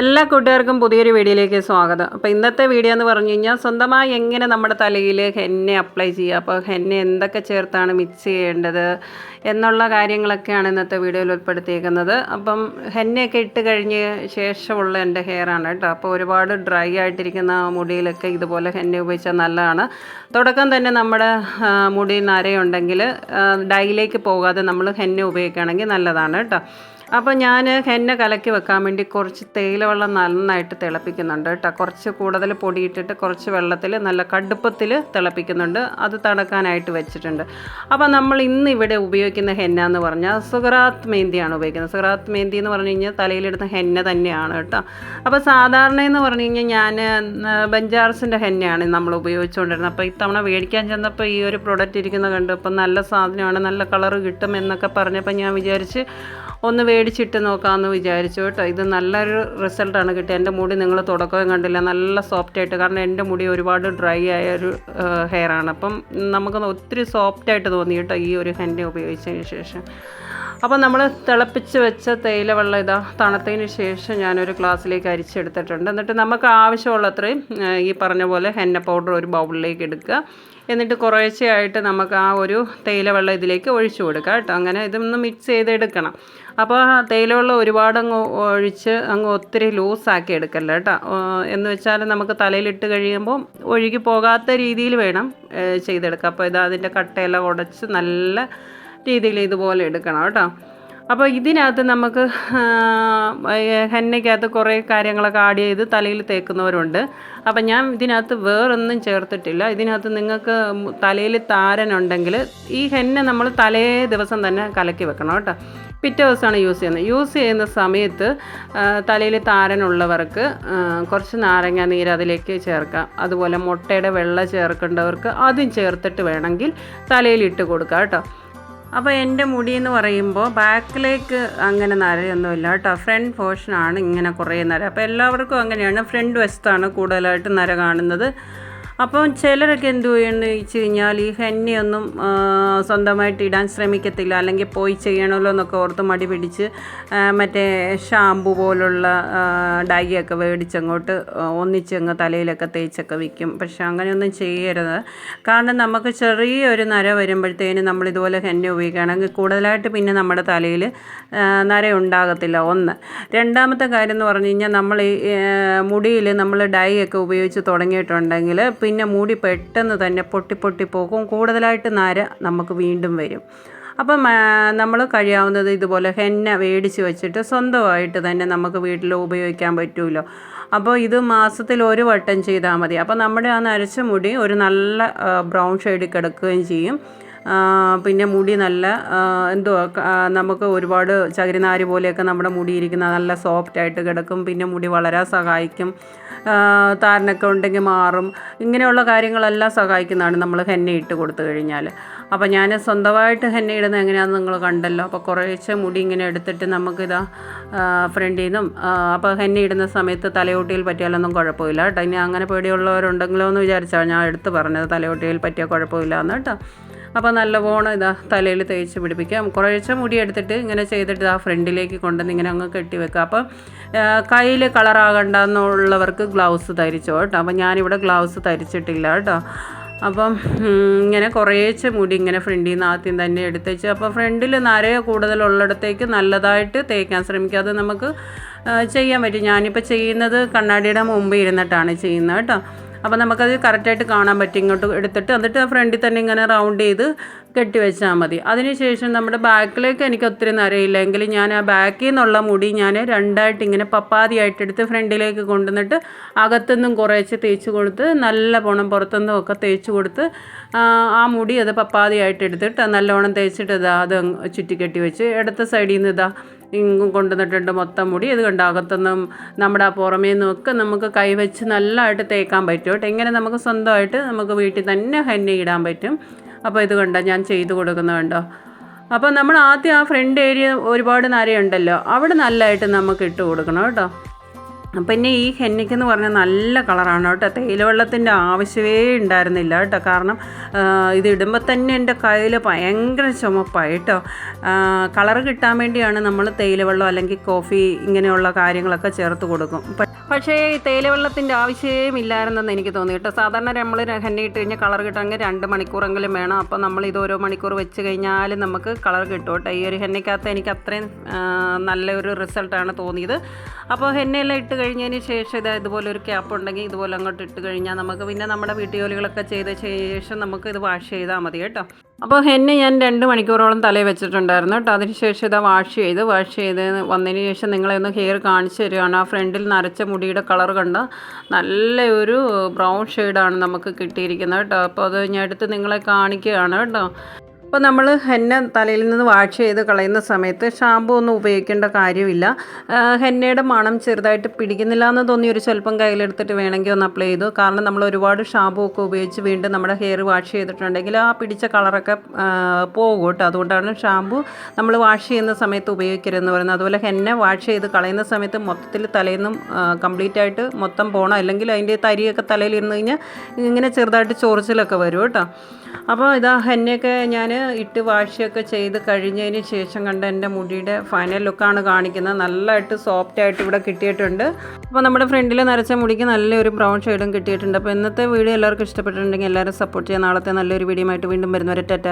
എല്ലാ കൂട്ടുകാർക്കും പുതിയൊരു വീഡിയോയിലേക്ക് സ്വാഗതം. അപ്പോൾ ഇന്നത്തെ വീഡിയോ എന്ന് പറഞ്ഞു കഴിഞ്ഞാൽ സ്വന്തമായി എങ്ങനെ നമ്മുടെ തലയിൽ ഹെന്നെ അപ്ലൈ ചെയ്യുക അപ്പോൾ ഹെന്നെ എന്തൊക്കെ ചേർത്താണ് മിക്സ് ചെയ്യേണ്ടത് എന്നുള്ള കാര്യങ്ങളൊക്കെയാണ് ഇന്നത്തെ വീഡിയോയിൽ ഉൾപ്പെടുത്തിയേക്കുന്നത്. അപ്പം ഹെന്നയൊക്കെ ഇട്ട് കഴിഞ്ഞ് ശേഷമുള്ള എന്റെ ഹെയറാണ് കേട്ടോ. അപ്പോൾ ഒരുപാട് ഡ്രൈ ആയിട്ടിരിക്കുന്ന മുടിയിലൊക്കെ ഇതുപോലെ ഹെന്ന ഉപയോഗിച്ചാൽ നല്ലതാണ്. തുടക്കം തന്നെ നമ്മുടെ മുടി നരയുണ്ടെങ്കിൽ ഡൈയിലേക്ക് പോകാതെ നമ്മൾ ഹെന്ന ഉപയോഗിക്കുകയാണെങ്കിൽ നല്ലതാണ് കേട്ടോ. അപ്പോൾ ഞാൻ ഹെന്ന കലക്കി വെക്കാൻ വേണ്ടി കുറച്ച് തേയില വെള്ളം നന്നായിട്ട് തിളപ്പിക്കുന്നുണ്ട് കേട്ടോ. കുറച്ച് കൂടുതൽ പൊടിയിട്ടിട്ട് കുറച്ച് വെള്ളത്തിൽ നല്ല കടുപ്പത്തിൽ തിളപ്പിക്കുന്നുണ്ട്. അത് തണുക്കാനായിട്ട് വെച്ചിട്ടുണ്ട്. അപ്പോൾ നമ്മൾ ഇന്ന് ഇവിടെ ഉപയോഗിക്കുന്ന ഹെന്ന എന്ന് പറഞ്ഞാൽ സുഗറാത്ത് മേന്തിയാണ് ഉപയോഗിക്കുന്നത്. സുഗറാത്ത് മേന്തി എന്ന് പറഞ്ഞു കഴിഞ്ഞാൽ തലയിലിടുന്ന ഹെന്ന തന്നെയാണ് കേട്ടോ. അപ്പോൾ സാധാരണ എന്ന് പറഞ്ഞു കഴിഞ്ഞാൽ ഞാൻ ബഞ്ചാർസിന്റെ ഹെന്നയാണ് നമ്മൾ ഉപയോഗിച്ചുകൊണ്ടിരുന്നത്. അപ്പോൾ ഇത്തവണ മേടിക്കാൻ ചെന്നപ്പോൾ ഈ ഒരു പ്രൊഡക്റ്റ് ഇരിക്കുന്ന കണ്ടപ്പോൾ നല്ല സാധനമാണ് നല്ല കളറ് കിട്ടും എന്നൊക്കെ പറഞ്ഞപ്പോൾ ഞാൻ വിചാരിച്ച് ഒന്ന് മേടിച്ചിട്ട് നോക്കാമെന്ന് വിചാരിച്ചു കേട്ടോ. ഇത് നല്ലൊരു റിസൾട്ടാണ് കിട്ടിയത്. എന്റെ മുടി നിങ്ങൾ തുടക്കവും കണ്ടില്ല. നല്ല സോഫ്റ്റ് ആയിട്ട്. കാരണം എന്റെ മുടി ഒരുപാട് ഡ്രൈ ആയ ഒരു ഹെയറാണ് അപ്പം നമുക്ക് ഒത്തിരി സോഫ്റ്റ് ആയിട്ട് തോന്നി കേട്ടോ ഈ ഒരു ഹെന്റെ ഉപയോഗിച്ചതിന് ശേഷം. അപ്പോൾ നമ്മൾ തിളപ്പിച്ച് വെച്ച തേയില വെള്ളം ഇതാ തണുത്തതിന് ശേഷം ഞാനൊരു ഗ്ലാസ്സിലേക്ക് അരിച്ചെടുത്തിട്ടുണ്ട്. എന്നിട്ട് നമുക്ക് ആവശ്യമുള്ളത്രയും ഈ പറഞ്ഞ പോലെ ഹെന്ന പൗഡർ ഒരു ബൗളിലേക്ക് എടുക്കുക. എന്നിട്ട് കുറേശ്ശെയായിട്ട് നമുക്ക് ആ ഒരു തേയില വെള്ളം ഇതിലേക്ക് ഒഴിച്ചു കൊടുക്കുക കേട്ടോ. അങ്ങനെ ഇതൊന്ന് മിക്സ് ചെയ്തെടുക്കണം. അപ്പോൾ തേയില ഒരുപാട് അങ്ങ് ഒഴിച്ച് അങ്ങ് ഒത്തിരി ലൂസാക്കി എടുക്കല്ല കേട്ടോ. എന്ന് വെച്ചാൽ നമുക്ക് തലയിലിട്ട് കഴിയുമ്പോൾ ഒഴുകി പോകാത്ത രീതിയിൽ വേണം ചെയ്തെടുക്കുക. അപ്പോൾ ഇത് അതിന്റെ കട്ടയെല്ലാം ഉടച്ച് നല്ല രീതിയിൽ ഇതുപോലെ എടുക്കണം കേട്ടോ. അപ്പോൾ ഇതിനകത്ത് നമുക്ക് ഹെന്നയ്ക്കകത്ത് കുറേ കാര്യങ്ങളൊക്കെ ആഡ് ചെയ്ത് തലയിൽ തേക്കുന്നവരുണ്ട്. അപ്പം ഞാൻ ഇതിനകത്ത് വേറൊന്നും ചേർത്തിട്ടില്ല. ഇതിനകത്ത് നിങ്ങൾക്ക് തലയിൽ താരനുണ്ടെങ്കിൽ ഈ ഹെന്ന നമ്മൾ തലേ ദിവസം തന്നെ കലക്കി വെക്കണം കേട്ടോ. പിറ്റേ ദിവസമാണ് യൂസ് ചെയ്യുന്നത്. യൂസ് ചെയ്യുന്ന സമയത്ത് തലയിൽ താരനുള്ളവർക്ക് കുറച്ച് നാരങ്ങ നീര് അതിലേക്ക് ചേർക്കാം. അതുപോലെ മുട്ടയുടെ വെള്ള ചേർക്കേണ്ടവർക്ക് അതും ചേർത്തിട്ട് വേണമെങ്കിൽ തലയിൽ ഇട്ട് കൊടുക്കാം കേട്ടോ. അപ്പോൾ എന്റെ മുടി എന്ന് പറയുമ്പോൾ ബാക്കിലേക്ക് അങ്ങനെ നരയൊന്നുമില്ല കേട്ടോ. ഫ്രണ്ട് പോർഷനാണ് ഇങ്ങനെ കുറേ നര. അപ്പോൾ എല്ലാവർക്കും അങ്ങനെയാണ്. ഫ്രണ്ട് വശത്താണ് കൂടുതലായിട്ട് നര കാണുന്നത്. അപ്പം ചിലരൊക്കെ എന്തു ചെയ്യണമെന്ന് വെച്ച് കഴിഞ്ഞാൽ ഈ ഹെന്നയൊന്നും സ്വന്തമായിട്ട് ഇടാൻ ശ്രമിക്കത്തില്ല. അല്ലെങ്കിൽ പോയി ചെയ്യണമല്ലോ എന്നൊക്കെ ഓർത്ത് മടി പിടിച്ച് മറ്റേ ഷാമ്പു പോലുള്ള ഡൈയൊക്കെ മേടിച്ചങ്ങോട്ട് ഒന്നിച്ചങ്ങ് തലയിലൊക്കെ തേച്ചൊക്കെ വിൽക്കും. പക്ഷെ അങ്ങനെയൊന്നും ചെയ്യരുത്. കാരണം നമുക്ക് ചെറിയൊരു നര വരുമ്പോഴത്തേന് നമ്മൾ ഇതുപോലെ ഹെന്ന ഉപയോഗിക്കുകയാണെങ്കിൽ കൂടുതലായിട്ട് പിന്നെ നമ്മുടെ തലയിൽ നര ഉണ്ടാകത്തില്ല ഒന്ന്. രണ്ടാമത്തെ കാര്യം എന്ന് പറഞ്ഞു കഴിഞ്ഞാൽ നമ്മൾ ഈ മുടിയിൽ നമ്മൾ ഡൈ ഒക്കെ ഉപയോഗിച്ച് തുടങ്ങിയിട്ടുണ്ടെങ്കിൽ പിന്നെ മൂടി പെട്ടെന്ന് തന്നെ പൊട്ടി പൊട്ടി പോകും. കൂടുതലായിട്ട് നര നമുക്ക് വീണ്ടും വരും. അപ്പം നമ്മൾ കഴിയാവുന്നത് ഇതുപോലെ ഹെന്ന മേടിച്ച് വെച്ചിട്ട് സ്വന്തമായിട്ട് തന്നെ നമുക്ക് വീട്ടിൽ ഉപയോഗിക്കാൻ പറ്റുമല്ലോ അപ്പോൾ ഇത് മാസത്തിൽ ഒരു വട്ടം ചെയ്താൽ മതി. അപ്പോൾ നമ്മുടെ ആ നരച്ച മുടി ഒരു നല്ല ബ്രൗൺ ഷെയ്ഡിൽ കിടക്കുകയും ചെയ്യും. പിന്നെ മുടി നല്ല ആ, നമുക്ക് ഒരുപാട് ചകിരിനാര് പോലെയൊക്കെ നമ്മുടെ മുടി ഇരിക്കുന്ന നല്ല സോഫ്റ്റായിട്ട് കിടക്കും. പിന്നെ മുടി വളരാൻ സഹായിക്കും. താരനൊക്കെ ഉണ്ടെങ്കിൽ മാറും. ഇങ്ങനെയുള്ള കാര്യങ്ങളെല്ലാം സഹായിക്കുന്നതാണ് നമ്മൾ ഹെന്ന ഇട്ട് കൊടുത്തു കഴിഞ്ഞാൽ അപ്പോൾ ഞാൻ സ്വന്തമായിട്ട് ഹെന്ന ഇടുന്നത് എങ്ങനെയാണെന്ന് നിങ്ങൾ കണ്ടല്ലോ. അപ്പോൾ കുറേശ്ശെ മുടി ഇങ്ങനെ എടുത്തിട്ട് നമുക്കിതാ ഫ്രണ്ടിൽ നിന്നും അപ്പോൾ ഹെന്ന ഇടുന്ന സമയത്ത് തലയോട്ടിയിൽ പറ്റിയാലൊന്നും കുഴപ്പമില്ല കേട്ടോ. ഇനി അങ്ങനെ പേടിയുള്ളവരുണ്ടെങ്കിലോ എന്ന് വിചാരിച്ചാണ് ഞാൻ എടുത്ത് പറഞ്ഞത്. തലയോട്ടിയിൽ പറ്റിയാൽ കുഴപ്പമില്ല എന്ന് കേട്ടോ. അപ്പോൾ നല്ലവണ്ണം ഇതാ തലയിൽ തേച്ച് പിടിപ്പിക്കാം. കുറേശ്ശെ മുടി എടുത്തിട്ട് ഇങ്ങനെ ചെയ്തിട്ട് ആ ഫ്രണ്ടിലേക്ക് കൊണ്ടുവന്ന് ഇങ്ങനെ അങ്ങ് കെട്ടി വെക്കുക. അപ്പോൾ കയ്യിൽ കളറാകണ്ട എന്നുള്ളവർക്ക് ഗ്ലൗസ് ധരിച്ചോ കേട്ടോ. അപ്പം ഞാനിവിടെ ഗ്ലൗസ് ധരിച്ചിട്ടില്ല കേട്ടോ. അപ്പം ഇങ്ങനെ കുറേശ്ശെ മുടി ഇങ്ങനെ ഫ്രണ്ടിൽ നിന്ന് ആദ്യം തന്നെ എടുത്തേച്ച്. അപ്പോൾ ഫ്രണ്ടിൽ നരയെ കൂടുതലുള്ളിടത്തേക്ക് നല്ലതായിട്ട് തേക്കാൻ ശ്രമിക്കുക. അത് നമുക്ക് ചെയ്യാൻ പറ്റും. ഞാനിപ്പോൾ ചെയ്യുന്നത് കണ്ണാടിയുടെ മുമ്പ് ഇരുന്നിട്ടാണ് ചെയ്യുന്നത് കേട്ടോ. അപ്പോൾ നമുക്കത് കറക്റ്റായിട്ട് കാണാൻ പറ്റും. ഇങ്ങോട്ട് എടുത്തിട്ട് എന്നിട്ട് ആ ഫ്രണ്ടിൽ തന്നെ ഇങ്ങനെ റൗണ്ട് ചെയ്ത് കെട്ടി വെച്ചാൽ മതി. അതിനുശേഷം നമ്മുടെ ബാക്കിലേക്ക് എനിക്ക് ഒത്തിരി നരയില്ലെങ്കിൽ ഞാൻ ആ ബാക്കിൽ നിന്നുള്ള മുടി ഞാൻ രണ്ടായിട്ട് ഇങ്ങനെ പപ്പാതിയായിട്ട് എടുത്ത് ഫ്രണ്ടിലേക്ക് കൊണ്ടുവന്നിട്ട് അകത്തുനിന്നും കുറേശ്ശെ തേച്ച് കൊടുത്ത് നല്ല പോണം പുറത്തുനിന്നും ഒക്കെ തേച്ച് കൊടുത്ത് ആ, മുടി അത് പപ്പാതിയായിട്ട് എടുത്തിട്ട് നല്ലോണം തേച്ചിട്ട് ഇതാ അത് ചുറ്റി ചുറ്റിക്കെട്ടി വെച്ച്. ഇടത്ത സൈഡിൽ നിന്ന് ഇതാ ഇങ്ങും കൊണ്ടുവന്നിട്ടുണ്ട്. മൊത്തം മുടി. ഇത് കണ്ട? അകത്തുനിന്നും നമ്മുടെ ആ പുറമേ നിന്നൊക്കെ നമുക്ക് കൈവച്ച് നല്ലതായിട്ട് തേക്കാൻ പറ്റും കേട്ടോ. ഇങ്ങനെ നമുക്ക് സ്വന്തമായിട്ട് നമുക്ക് വീട്ടിൽ തന്നെ ഹെന്നെ ഇടാൻ പറ്റും. അപ്പോൾ ഇത് കണ്ടോ? ഞാൻ ചെയ്ത് കൊടുക്കുന്നത് കണ്ടോ? അപ്പോൾ നമ്മൾ ആദ്യം ആ ഫ്രണ്ട് ഏരിയ ഒരുപാട് നരയുണ്ടല്ലോ. അവിടെ നല്ലതായിട്ട് നമുക്ക് ഇട്ട് കൊടുക്കണം കേട്ടോ. പിന്നെ ഈ ഹെന്നയ്ക്കെന്ന് പറഞ്ഞാൽ നല്ല കളറാണ് കേട്ടോ. തേയിലവെള്ളത്തിന്റെ ആവശ്യമേ ഉണ്ടായിരുന്നില്ല കേട്ടോ. കാരണം ഇത് തന്നെ എന്റെ കയ്യിൽ ഭയങ്കര ചുമപ്പായി കേട്ടോ കളറ് കിട്ടാൻ വേണ്ടിയാണ് നമ്മൾ തേയിലവെള്ളം അല്ലെങ്കിൽ കോഫി ഇങ്ങനെയുള്ള കാര്യങ്ങളൊക്കെ ചേർത്ത് കൊടുക്കും. പക്ഷേ ഈ തേയിലവെള്ളത്തിന്റെ ആവശ്യമേ ഇല്ലായിരുന്നെന്ന് എനിക്ക് തോന്നി കേട്ടോ. സാധാരണ നമ്മൾ ഹെന്ന ഇട്ട് കഴിഞ്ഞാൽ കളർ കിട്ടാമെങ്കിൽ രണ്ട് മണിക്കൂറെങ്കിലും വേണം. അപ്പോൾ നമ്മൾ ഇത് ഓരോ മണിക്കൂർ വെച്ച് കഴിഞ്ഞാൽ നമുക്ക് കളർ കിട്ടും കേട്ടോ. ഈ ഒരു ഹെന്നയ്ക്കകത്ത് എനിക്ക് അത്രയും നല്ലൊരു റിസൾട്ടാണ് തോന്നിയത്. അപ്പോൾ ഹെന്നയെല്ലാം ഇട്ട് കഴിഞ്ഞതിന് ശേഷം ഇത് ഇതുപോലെ ഒരു ക്യാപ്പ് ഉണ്ടെങ്കിൽ ഇതുപോലെ അങ്ങോട്ട് ഇട്ട് കഴിഞ്ഞാൽ നമുക്ക് പിന്നെ നമ്മുടെ വീട്ടുജോലികളൊക്കെ ചെയ്ത ശേഷം നമുക്ക് ഇത് വാഷ് ചെയ്താൽ മതി കേട്ടോ. അപ്പോൾ എന്നെ ഞാൻ രണ്ട് മണിക്കൂറോളം തലയിൽ വെച്ചിട്ടുണ്ടായിരുന്നു കേട്ടോ. അതിന് ശേഷം ഇതാ വാഷ് ചെയ്ത് വാഷ് ചെയ്ത് വന്നതിന് ശേഷം നിങ്ങളെ ഒന്ന് ഹെയർ കാണിച്ചു തരികയാണ് ആ ഫ്രണ്ടിൽ നരച്ച മുടിയുടെ കളർ കണ്ട് നല്ല ഒരു ബ്രൗൺ ഷെയ്ഡാണ് നമുക്ക് കിട്ടിയിരിക്കുന്നത് കേട്ടോ. അപ്പോൾ അത് ഞാൻ എടുത്ത് നിങ്ങളെ കാണിക്കുകയാണ് കേട്ടോ. അപ്പോൾ നമ്മൾ ഹെന്ന തലയിൽ നിന്ന് വാഷ് ചെയ്ത് കളയുന്ന സമയത്ത് ഷാമ്പു ഒന്നും ഉപയോഗിക്കേണ്ട കാര്യമില്ല. ഹെന്നയുടെ മണം ചെറുതായിട്ട് പിടിക്കുന്നില്ല എന്ന് തോന്നി ഒരു സ്വല്പം കയ്യിലെടുത്തിട്ട് വേണമെങ്കിൽ ഒന്ന് അപ്ലൈ ചെയ്തു. കാരണം നമ്മൾ ഒരുപാട് ഷാമ്പു ഒക്കെ ഉപയോഗിച്ച് വീണ്ടും നമ്മുടെ ഹെയർ വാഷ് ചെയ്തിട്ടുണ്ടെങ്കിൽ ആ പിടിച്ച കളറൊക്കെ പോകും കേട്ടോ. അതുകൊണ്ടാണ് ഷാമ്പു നമ്മൾ വാഷ് ചെയ്യുന്ന സമയത്ത് ഉപയോഗിക്കരുതെന്ന് പറയുന്നത്. അതുപോലെ ഹെന്ന വാഷ് ചെയ്ത് കളയുന്ന സമയത്ത് മൊത്തത്തിൽ തലയിൽ നിന്നും കംപ്ലീറ്റ് ആയിട്ട് മൊത്തം പോകണം അല്ലെങ്കിൽ അതിന്റെ തരിയൊക്കെ തലയിൽ ഇരുന്ന് കഴിഞ്ഞാൽ ഇങ്ങനെ ചെറുതായിട്ട് ചൊറിച്ചിലൊക്കെ വരും കേട്ടോ. അപ്പോൾ ഇതാ ഹെന്നയൊക്കെ ഞാൻ ഇട്ട് വാഷൊക്കെ ചെയ്ത് കഴിഞ്ഞതിന് ശേഷം കണ്ട എന്റെ മുടിയുടെ ഫൈനൽ ലുക്കാണ് കാണിക്കുന്നത്. നല്ലതായിട്ട് സോഫ്റ്റ് ആയിട്ട് ഇവിടെ കിട്ടിയിട്ടുണ്ട്. അപ്പോൾ നമ്മുടെ ഫ്രണ്ടിൽ നരച്ച മുടിക്ക് നല്ലൊരു ബ്രൗൺ ഷെയ്ഡും കിട്ടിയിട്ടുണ്ട്. അപ്പോൾ ഇന്നത്തെ വീഡിയോ എല്ലാവർക്കും ഇഷ്ടപ്പെട്ടിട്ടുണ്ടെങ്കിൽ എല്ലാവരും സപ്പോർട്ട് ചെയ്യാൻ നാളത്തെ നല്ലൊരു വീഡിയോ ആയിട്ട് വീണ്ടും വരുന്നവരെ ടാറ്റ.